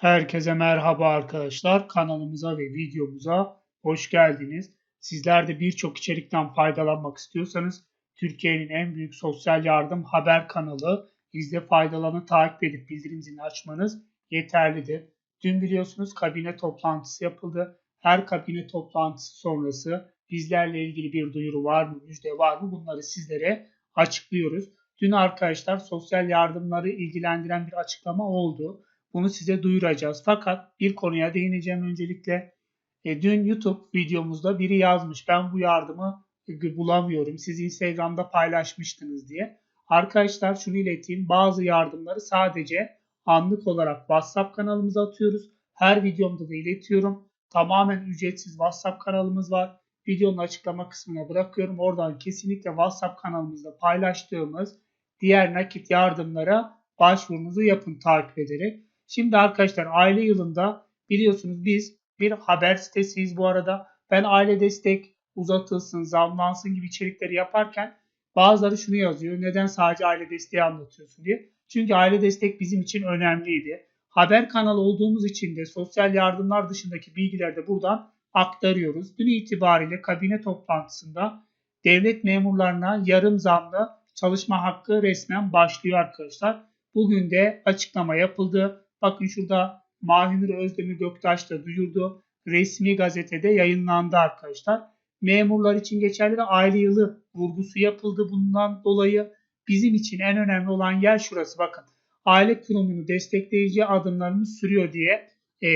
Herkese merhaba arkadaşlar. Kanalımıza ve videomuza hoş geldiniz. Sizler de birçok içerikten faydalanmak istiyorsanız Türkiye'nin en büyük sosyal yardım haber kanalı izle faydalanı takip edip bildirim zilini açmanız yeterlidir. Dün biliyorsunuz kabine toplantısı yapıldı. Her kabine toplantısı sonrası bizlerle ilgili bir duyuru var mı, müjde var mı bunları sizlere açıklıyoruz. Dün arkadaşlar sosyal yardımları ilgilendiren bir açıklama oldu. Bunu size duyuracağız. Fakat bir konuya değineceğim öncelikle. E, dün YouTube videomuzda biri yazmış ben bu yardımı bulamıyorum. Siz Instagram'da paylaşmıştınız diye. Arkadaşlar şunu ileteyim. Bazı yardımları sadece anlık olarak WhatsApp kanalımıza atıyoruz. Her videomda da iletiyorum. Tamamen ücretsiz WhatsApp kanalımız var. Videonun açıklama kısmına bırakıyorum. Oradan kesinlikle WhatsApp kanalımızda paylaştığımız diğer nakit yardımlara başvurunuzu yapın takip ederek. Şimdi arkadaşlar aile yılında biliyorsunuz biz bir haber sitesiyiz bu arada. Ben aile destek uzatılsın, zamlansın gibi içerikleri yaparken bazıları şunu yazıyor. Neden sadece aile desteği anlatıyorsun diye. Çünkü aile destek bizim için önemliydi. Haber kanalı olduğumuz için de sosyal yardımlar dışındaki bilgileri de buradan aktarıyoruz. Dün itibariyle kabine toplantısında devlet memurlarına yarım zamlı çalışma hakkı resmen başlıyor arkadaşlar. Bugün de açıklama yapıldı. Bakın şurada Mahinur Özdemir Göktaş da duyurdu. Resmi gazetede yayınlandı arkadaşlar. Memurlar için geçerli ve aile yılı vurgusu yapıldı. Bundan dolayı bizim için en önemli olan yer şurası. Bakın aile kurumunu destekleyici adımlarımız sürüyor diye e,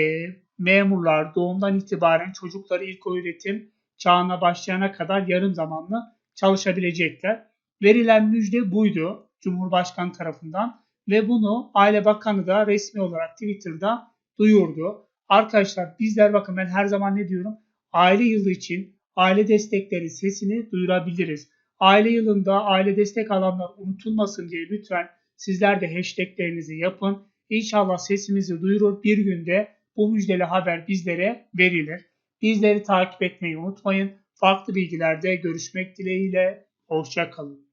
memurlar doğumdan itibaren çocukları ilk öğretim çağına başlayana kadar yarım zamanlı çalışabilecekler. Verilen müjde buydu Cumhurbaşkanı tarafından ve bunu Aile Bakanı da resmi olarak Twitter'da duyurdu. Arkadaşlar bizler bakın ben her zaman ne diyorum? Aile yılı için aile destekleri sesini duyurabiliriz. Aile yılında aile destek alanlar unutulmasın diye lütfen sizler de hashtaglerinizi yapın. İnşallah sesimizi duyurur bir günde bu müjdeli haber bizlere verilir. Bizleri takip etmeyi unutmayın. Farklı bilgilerde görüşmek dileğiyle. Hoşçakalın.